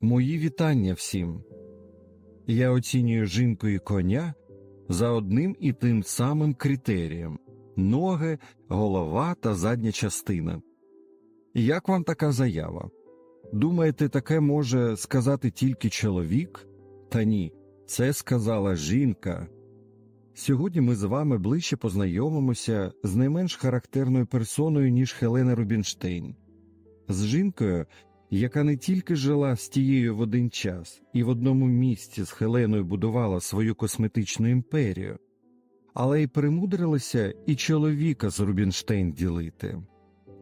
Мої вітання всім. Я оцінюю жінку і коня за одним і тим самим критерієм ноги, голова та задня частина. Як вам така заява? Думаєте, таке може сказати тільки чоловік? Та ні, це сказала жінка. Сьогодні ми з вами ближче познайомимося з не менш характерною персоною, ніж Хелена Рубінштейн, з жінкою, яка не тільки жила з тією в один час і в одному місці з Хеленою будувала свою косметичну імперію, але й примудрилася і чоловіка з Рубінштейн ділити.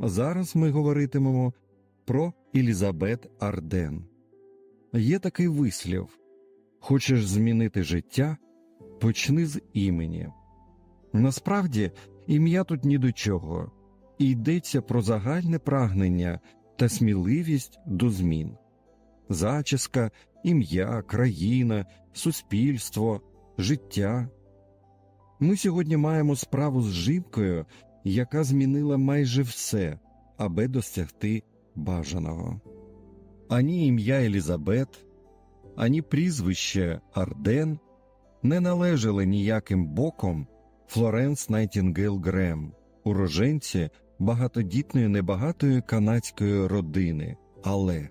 Зараз ми говоритимемо про Елізабет Арден. Є такий вислів Хочеш змінити життя? Почни з імені. Насправді, ім'я тут ні до чого, і йдеться про загальне прагнення та сміливість до змін. Зачіска, ім'я, країна, суспільство, життя. Ми сьогодні маємо справу з жінкою, яка змінила майже все, аби досягти бажаного. Ані ім'я Елізабет, ані прізвище Арден не належали ніяким боком Флоренс Найтінгейл Грем, уроженці багатодітної небагатої канадської родини, але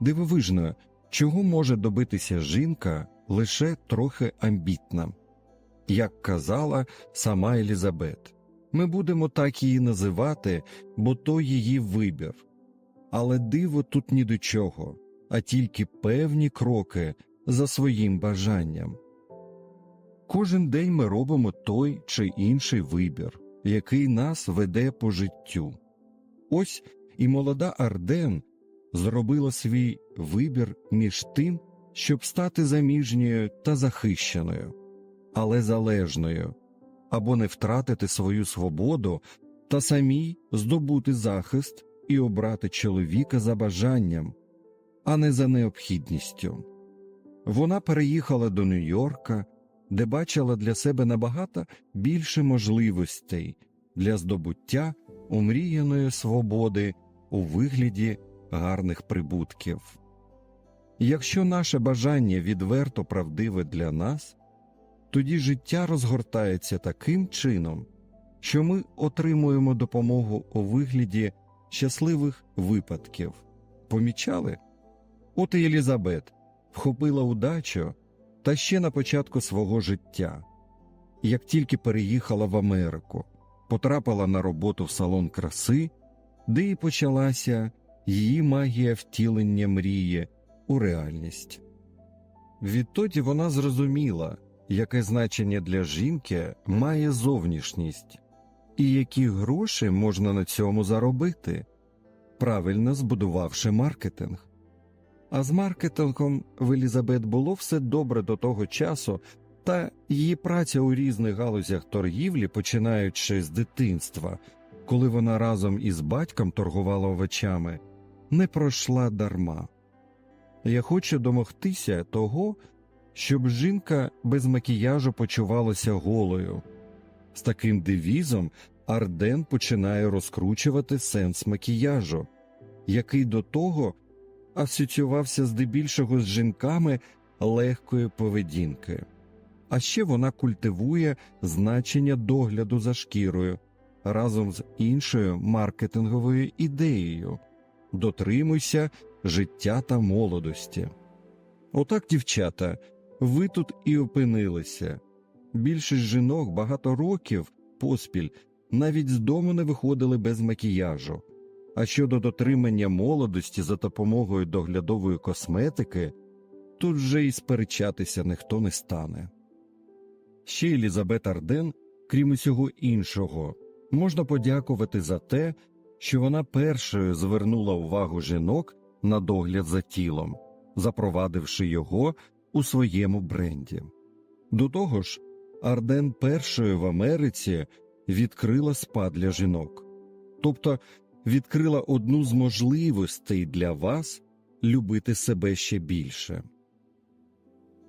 дивовижно, чого може добитися жінка лише трохи амбітна. Як казала сама Елізабет, ми будемо так її називати, бо то її вибір. Але диво тут ні до чого, а тільки певні кроки за своїм бажанням. Кожен день ми робимо той чи інший вибір, який нас веде по життю. Ось і молода Арден зробила свій вибір між тим, щоб стати заміжньою та захищеною, але залежною, або не втратити свою свободу та самій здобути захист і обрати чоловіка за бажанням, а не за необхідністю. Вона переїхала до Нью-Йорка, де бачила для себе набагато більше можливостей для здобуття омріяної свободи у вигляді гарних прибутків. Якщо наше бажання відверто правдиве для нас, тоді життя розгортається таким чином, що ми отримуємо допомогу у вигляді щасливих випадків. Помічали? От і Елізабет вхопила удачу та ще на початку свого життя. Як тільки переїхала в Америку, потрапила на роботу в салон краси, де і почалася її магія втілення мрії у реальність. Відтоді вона зрозуміла, яке значення для жінки має зовнішність і які гроші можна на цьому заробити, правильно збудувавши маркетинг. А з маркетингом в Елізабет було все добре до того часу, та її праця у різних галузях торгівлі, починаючи з дитинства, коли вона разом із батьком торгувала овочами, не пройшла дарма. Я хочу домогтися того, щоб жінка без макіяжу почувалася голою. З таким девізом Арден починає розкручувати сенс макіяжу, який до того асоціювався здебільшого з жінками легкої поведінки. А ще вона культивує значення догляду за шкірою разом з іншою маркетинговою ідеєю дотримуйся життя та молодості. Отак, дівчата, ви тут і опинилися. Більшість жінок багато років поспіль навіть з дому не виходили без макіяжу. А щодо дотримання молодості за допомогою доглядової косметики, тут вже і сперечатися ніхто не стане. Ще Елізабет Арден, крім усього іншого, можна подякувати за те, що вона першою звернула увагу жінок на догляд за тілом, запровадивши його у своєму бренді. До того ж, Арден першою в Америці відкрила спа для жінок, тобто відкрила одну з можливостей для вас любити себе ще більше.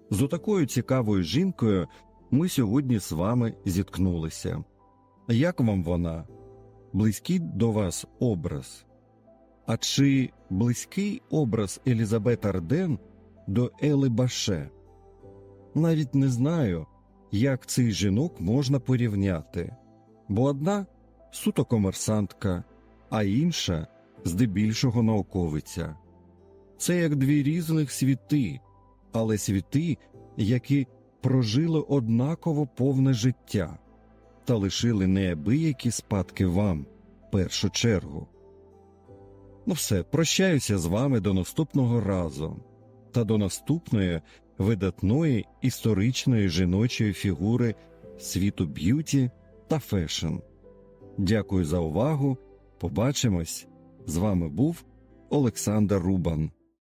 З отакою цікавою жінкою ми сьогодні з вами зіткнулися. Як вам вона? Близький до вас образ? А чи близький образ Елізабет Арден до Ели Баше? Навіть не знаю, як цих жінок можна порівняти, бо одна суто комерсантка, а інша здебільшого науковиця. Це як дві різних світи, але світи, які прожили однаково повне життя та лишили неабиякі спадки вам першу чергу. Ну все, прощаюся з вами до наступного разу та до наступної видатної історичної жіночої фігури світу б'юті та фешн. Дякую за увагу. Побачимось. З вами був Олександр Рубан.